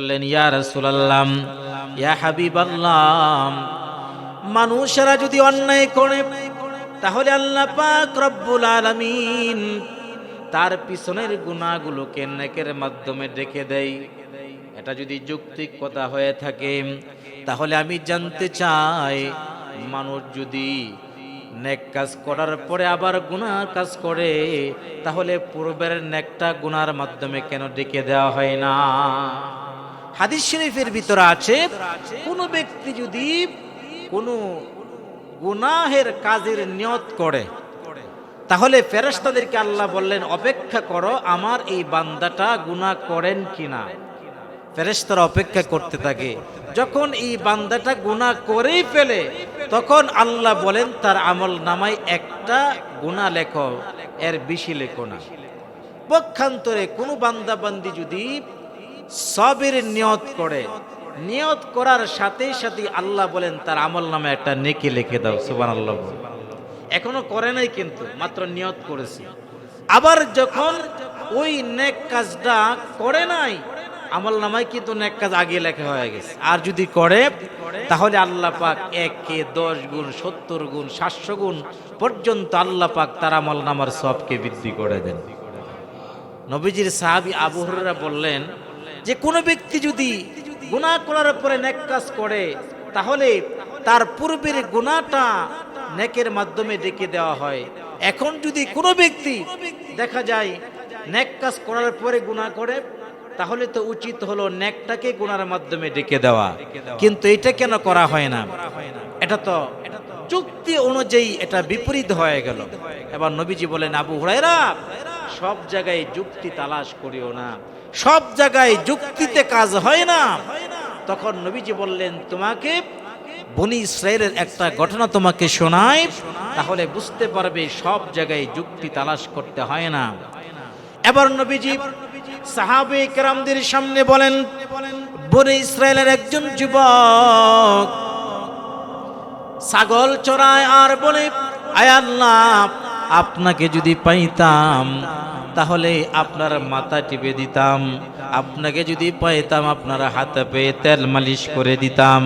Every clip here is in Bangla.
বললেন, ইয়া রাসূলুল্লাহ, ইয়া হাবিবাল্লাহ, মানুষেরা যদি অন্যায় করে, তাহলে আল্লাহ পাক রব্বুল আলামিন তার পিছনের গুনাহগুলোকে নেকের মাধ্যমে ডেকে দেয়। এটা যদি যৌক্তিক কথা হয়ে থাকে, তাহলে আমি জানতে চাই, মানুষ যদি নেক কাজ করার পরে আবার গুনার কাজ করে, তাহলে পূর্বের নেকটা গুনার মাধ্যমে কেন ডেকে দেওয়া হয় না? হাদিস শরীফের ভিতরে আছে, কোনো ব্যক্তি যদি কোনো গুনাহের কাজের নিয়ত করে, তাহলে ফেরেশতাদেরকে আল্লাহ বললেন, অপেক্ষা করো, আমার এই বান্দাটা গুনাহ করেন কিনা? ফেরেশতারা অপেক্ষা করতে থাকে। যখন এই বান্দাটা গুনাহ করেই ফেলে, তখন আল্লাহ বলেন, তার আমল নামায় একটা গুনাহ লেখো, এর বেশি লেখো না। পক্ষান্তরে কোনো বান্দা বান্দি যদি সবের নিয়ত করে। নিয়ত করার সাথে সাথে আল্লাহ বলেন, তার আমল নামে একটা নেকি লিখে দাও। সুবান আল্লাহ এখনও করে নাই কিন্তু, মাত্র নিয়ত করেছে। আবার যখন ওই নেক কাজটা করে নাই, আমল নামায় কিন্তু নেক কাজ আগে লেখা হয়ে গেছে। আর যদি করে, তাহলে আল্লাহ পাক একে দশ গুণ, সত্তর গুণ, সাতশো গুণ পর্যন্ত আল্লাহ পাক তার আমল নামার সবকে বৃদ্ধি করে দেন। নবীজির সাহাবি আবু বললেন যে কোনো ব্যক্তি যদি গুনাহ করার পরে নেক কাজ করে, তাহলে তার পূর্বের গুনাহটা নেকের মাধ্যমে ডেকে দেওয়া হয়। এখন যদি কোনো ব্যক্তি দেখা যায় নেক কাজ করার পরে গুনাহ করে, তাহলে তো উচিত হলো নেকটাকে গুনার মাধ্যমে ডেকে দেওয়া। কিন্তু এটা কেন করা হয় না? এটা তো চুক্তি অনুযায়ী এটা বিপরীত হয়ে গেল। এবার নবীজি বলেন, আবু হুরায়রা, সব জায়গায় যুক্তি তালাশ করিও না। সব জায়গায় যুক্তিতে কাজ হয় না। তখন নবীজি বললেন, তোমাকে বনি ইসরায়েলের একটা ঘটনা তোমাকে শোনায় তাহলে বুঝতে পারবে সব জায়গায় যুক্তি তালাশ করতে হয় না। এবার নবীজি সাহাবে কেরামদের সামনে বলেন, বনে ইসরায়েলের একজন যুবক ছাগল চড়ায় আর বলে, আয় আল্লাহ আপনাকে যদি পাইতাম, তাহলে আপনার মাথা টিপে দিতাম। আপনাকে যদি পাইতাম, আপনার হাতে পেয়ে তেল মালিশ করে দিতাম।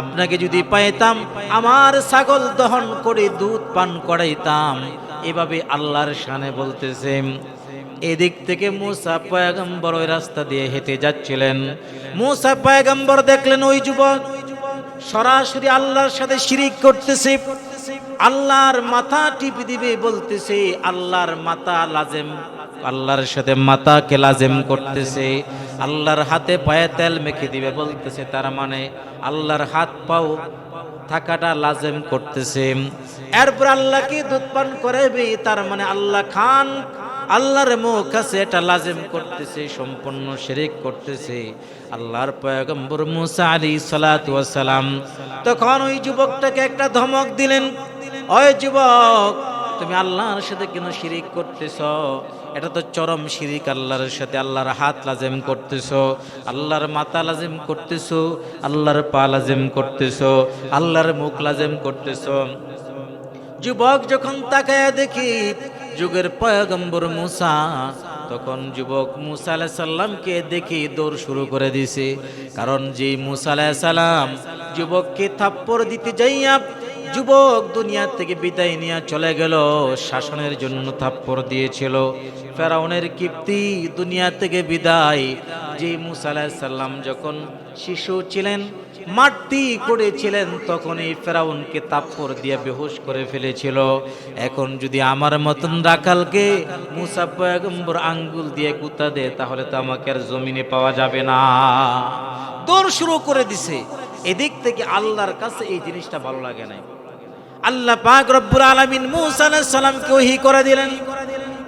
আপনাকে যদি পাইতাম, আমার ছাগল দহন করে দুধ পান করাইতাম। এভাবে আল্লাহর শানে বলতেছে, এদিক থেকে মুসা পয়গম্বর ওই রাস্তা দিয়ে হেঁটে যাচ্ছিলেন। মুসা পয়গম্বর দেখলেন ওই যুবক, সরাসরি আল্লাহর সাথে শিরিক করতেছে। আল্লাহর মাথা টিপি দিবে বলতেছে, আল্লাহর মাথা লাজেম। আল্লাহর সাথে মাথাকে লাজেম করতেছে, আল্লাহর হাতে পায়ে তেল মেখে দিবে বলতেছে, তার মানে আল্লাহর হাত পাও থাকাটা লাজেম করতেছে। এরপর আল্লাহকে দুধ পান করাবে তার মানে আল্লাহ খান, আল্লাহর মুখ কাছে এটা লাজেম করতেছে, সম্পূর্ণ শিরিক করতেছে। আল্লাহর পয়গম্বর মুসা আলী সালাম তখন ওই যুবকটাকে একটা ধমক দিলেন ওই যুবক, তুমি আল্লাহর সাথে কেন শিরিক করতেছ? এটা তো চরম শিরিক আল্লাহর সাথে, আল্লাহর হাত লাজেম করতেছ, আল্লাহর মাথা লাজেম করতেছ, আল্লাহর পা লাজেম করতেছ, আল্লাহর মুখ লাজেম করতেছ। যুবক যখন তাকায় দেখি, যুগের পয়গম্বর মুসা, তখন যুবক মুসা আলাহ সাল্লামকে দেখি দৌড় শুরু করে দিছে কারণ যে মুসা আলাহ সাল্লাম যুবককে থাপ্পড় দিতে যাইয়া যুবক দুনিয়া থেকে বিদায় নিয়ে চলে গেল, শাসনের জন্য থাপ্পড় দিয়েছিল। ফেরাউনের কীর্তি দুনিয়া থেকে বিদায়। যে সাল্লাম যখন শিশু ছিলেন, মাটি করেছিলেন তখন এই ফেরাউনকে তাপ্পর দিয়ে বেহুশ করে ফেলেছিল। এখন যদি আমার মতন রাখালকে মুসা আঙ্গুল দিয়ে গুতা দে তাহলে তো আমাকে আর জমিনে পাওয়া যাবে না। দৌড় শুরু করে দিছে। এদিক থেকে আল্লাহর কাছে এই জিনিসটা ভালো লাগে নাই। আল্লাহ পাক রব্বুল আলামিন মুসা আলাইহিস সালামকে ওহী করে দিলেন।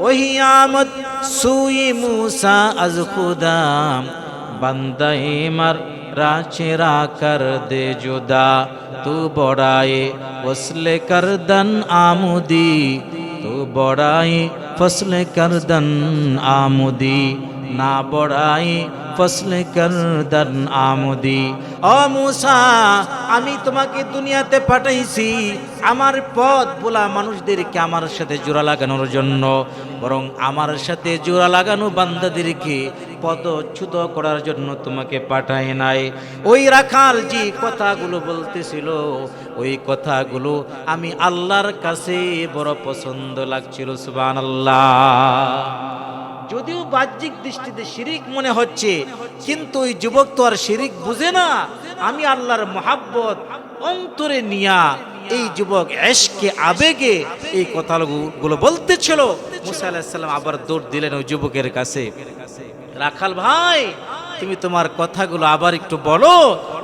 ওহী আমদ, সুই মুসা আজ খুদা বান্দা মার রাচেরা কর দে জুদা, তু বড়ায়ে ফসলে করদন আমুদি, তু বড়ায়ে ফসলে করদন আমুদি, না বড়ায়ে ফসলে করদান আমদি। ও মুসা, আমি তোমাকে দুনিয়াতে পাঠাইছি। আমার পথ বলা মানুষদেরকে আমার সাথে জোড়া লাগানোর জন্য। বরং আমার সাথে জোড়া লাগানো বান্দাদেরকে পদচ্যুত করার জন্য তোমাকে পাঠাই নাই। ওই রাখাল যে কথাগুলো বলতেছিল, ওই কথাগুলো আমি আল্লাহর কাছে বড় পছন্দ লাগছিল সুবান যদিও বাহ্যিক দৃষ্টিতে শিরিক মনে হচ্ছে, কিন্তু ওই যুবক তো আর শিরিক বুঝে না। আমি আল্লাহর মহাব্বত অন্তরে নিয়া এই যুবক এশকে, আবেগে এই কথাগুলো বলতেছিল। মুসা আলাহিসাল্লাম আবার দৌড় দিলেন ওই যুবকের কাছে। রাখাল ভাই, তুমি তোমার কথাগুলো আবার একটু বলো।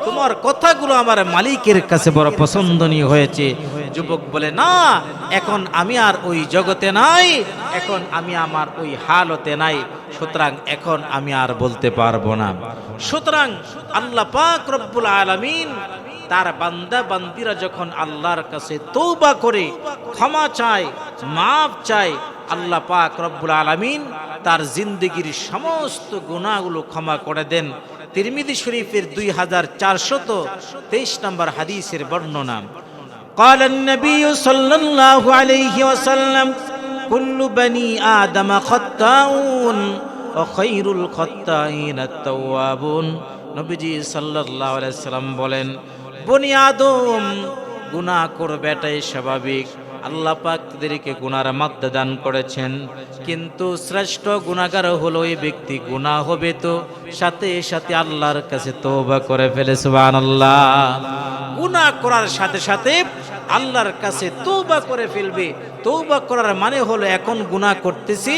তোমার কথাগুলো আমার মালিকের কাছে বড় পছন্দনীয় হয়েছে। যুবক বলে, না, এখন আমি আর ওই জগতে নাই, এখন আমি আমার ওই হালতে নাই, সুতরাং এখন আমি আর বলতে পারব না। সুতরাং আল্লাহ পাক রব্বুল আলামিন তার বান্দা বান্দিরা যখন আল্লাহর কাছে তৌবা করে, ক্ষমা চায় মাপ চায়, আল্লাহ পাক রব্বুল আলামিন তার জিন্দগির সমস্ত গুণাগুলো ক্ষমা করে দেন। তিরমিদি শরীফের দুই হাজার চারশত তেইশ নম্বর হাদিসের বর্ণনা قال النبي صلى الله عليه وسلم كل بني آدم خطاؤون وخير الخطائين التوابون নবীজি সাল্লাল্লাহু আলাইহি সাল্লাম বলেন বনি আদম গুনাহ করবে এটাই স্বাভাবিক আল্লাহ পাক তাদেরকে গুনার মাত্রা দান করেছেন। কিন্তু শ্রেষ্ঠ গুণাগার হলো ওই ব্যক্তি। গুণা হবে তো, সাথে সাথে আল্লাহর কাছে তওবা করে ফেলে, সুবহানাল্লাহ। গুনাহ করার সাথে সাথে আল্লাহর কাছে তৌবা করে ফেলবে। তৌবা করার মানে হলো, এখন গুনাহ করতেছি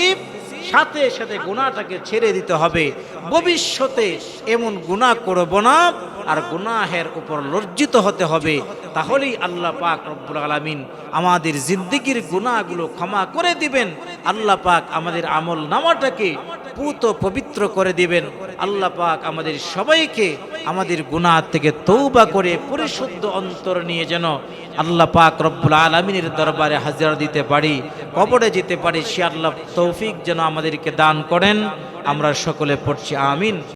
সাথে সাথে গুনাহটাকে ছেড়ে দিতে হবে। ভবিষ্যতে এমন গুনাহ করব না, আর গুনাহের উপর লজ্জিত হতে হবে। তাহলেই আল্লাহ পাক রব্বুল আলামিন আমাদের জিন্দিগির গুনাহগুলো ক্ষমা করে দিবেন। আল্লাহ পাক আমাদের আমল নামাটাকে পুত পবিত্র করে দিবেন। আল্লাহ পাক আমাদের সবাইকে আমাদের গুনাহ থেকে তৌবা করে পরিশুদ্ধ অন্তর নিয়ে যেন আল্লাহ পাক রব্বুল আলমিনের দরবারে হাজিরা দিতে পারি, কবরে যেতে পারি। সে আল্লাহ তৌফিক যেন আমাদেরকে দান করেন। আমরা সকলে পড়ছি আমিন।